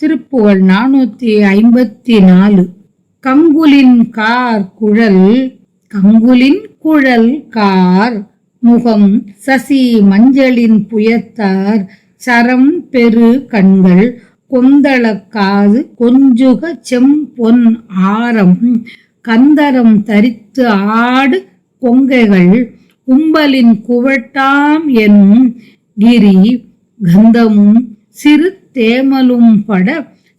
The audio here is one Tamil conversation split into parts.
திருப்புகழ் நானூத்தி ஐம்பத்தி நாலு. கங்குலின் கார் குழல் கங்குலின் குழல் கார் முகம் சசி மஞ்சளின் புயத்தார் சரம் பெரு கண்கள் கொந்தளக்காது கொஞ்சுக செம்பொன் ஆரம் கந்தரம் தரித்து ஆடு கொங்கைகள் கும்பலின் குவட்டாம் எனும் கிரி கந்தமும் சிறு தேமலும் பட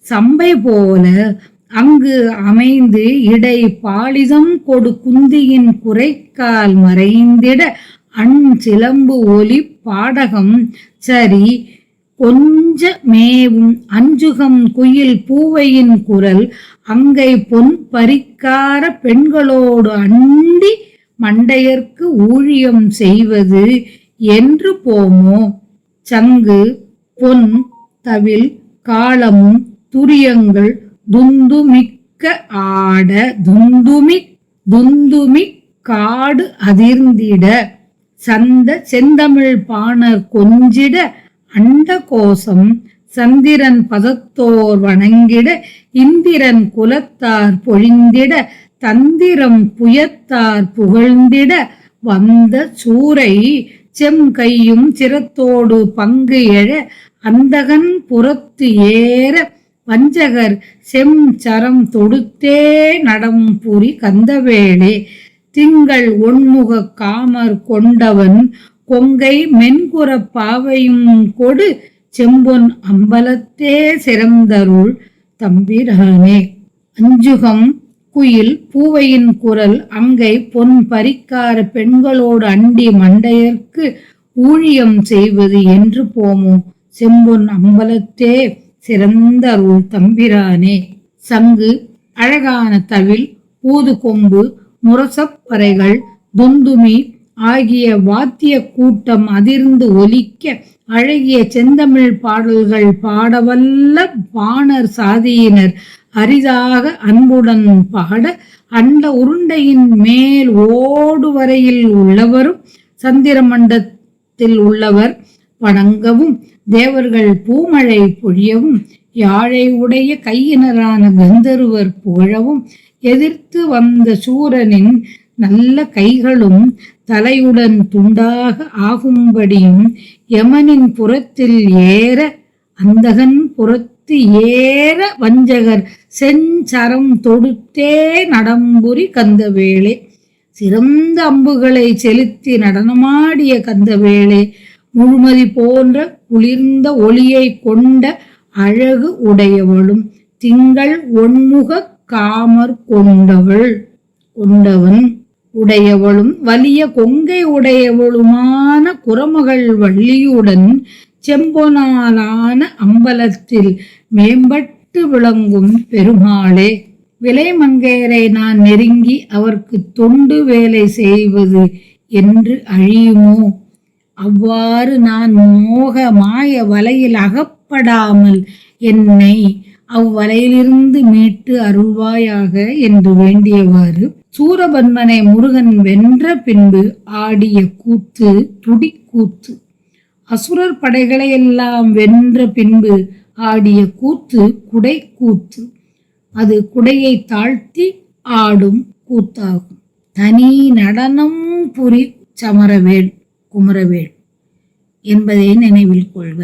சம்பை போல அங்கு அமைந்து இடை பாலிதம் கொடு குந்தியின் குறைக்கால் மறைந்திட அண் சிலம்பு ஒலி பாடகம் சரி கொஞ்ச மேவும் அஞ்சுகம் குயில் பூவையின் குரல் அங்கை பொன் பரிக்கார பெண்களோடு அண்டி மண்டையர்க்கு ஊழியம் செய்வது என்று போமோ? சங்கு பொன் தவில் காலமும் துரியங்கள் துந்துமிக்க ஆட துந்துமி துந்துமி காடு அதிர்ந்திட சந்த செந்தமிழ் பாணர் கொஞ்சிட அண்ட கோசம் சந்திரன் பதத்தோர் வணங்கிட இந்திரன் குலத்தார் பொழிந்திட தந்திரம் புயத்தார் புகழ்ந்திட வந்த சூரை செம்கையும் சிரத்தோடு பங்கு எழ அந்தகன் புறத்து ஏற வஞ்சகர் செம் சரம் தொடுத்தே நடம் புரி கந்தவேளே. திங்கள் ஒன்முக காமர் கொண்டவன் கொங்கை மென்குற பாவையும் கொடு செம்பொன் அம்பலத்தே சிறந்தருள் தம்பிரானே. அஞ்சுகம் குயில் பூவையின் குரல் அங்கை பொன் பறிக்கார பெண்களோடு அண்டி மண்டையர்க்கு ஊழியம் செய்வது என்று போமோ? செம்பொன் அம்பலத்தே சிறந்த அருள் தம்பிரானே. சங்கு அழகான தவில் ஊது கொம்பு முரசப்பறைகள் துந்துமி ஆகிய வாத்திய கூட்டம் அதிர்ந்து ஒலிக்க அழகிய செந்தமிழ் பாடல்கள் பாடவல்ல பாணர் சாதியினர். அரிதாக அன்புடன் பாட அண்ட உருண்டையின் மேல் ஓடு வரையில் உள்ளவரும் சந்திரமண்டத்தில் உள்ளவர் வணங்கவும் தேவர்கள் பூமழை பொழியவும் யாழை உடைய கையினரான கந்தருவர் புகழவும் எதிர்த்து வந்த சூரனின் நல்ல கைகளும் தலையுடன் துண்டாக ஆகும்படியும் யமனின் புறத்தில் ஏற அந்தகன் புறத்து ஏற வஞ்சகர் செஞ்சரம் தொடுத்தே நடம்புரி கந்தவேளே. சிறந்த அம்புகளை செலுத்தி நடனமாடிய கந்தவேளே. முழுமதி போன்ற குளிர்ந்த ஒளியை கொண்ட அழகு உடையவளும் திங்கள் ஒன்முக காமர் கொண்டவள் கொண்டவன் உடையவளும் வலிய கொங்கை உடையவளுமான குரமகள் வள்ளியுடன் செம்பொனாலான அம்பலத்தில் மேம்பட்டு விளங்கும் பெருமாளே விலைமங்கையரை நான் நெருங்கி அவர்க்கு தொண்டு வேலை செய்வது என்று அழியுமோ? அவ்வாறு நான் மோக மாய வலையில் அகப்படாமல் என்னை அவ்வலையிலிருந்து மீட்டு அருள்வாயாக என்று வேண்டியவாறு சூரபன்மனை முருகன் வென்ற பின்பு ஆடிய கூத்து துடிக்கூத்து. அசுரர் படைகளையெல்லாம் வென்ற பின்பு ஆடிய கூத்து குடை கூத்து. அது குடையை தாழ்த்தி ஆடும் கூத்தாகும். தனி நடனம் புரி சமரவேல் குமரவேல் என்பதை நினைவில் கொள்க.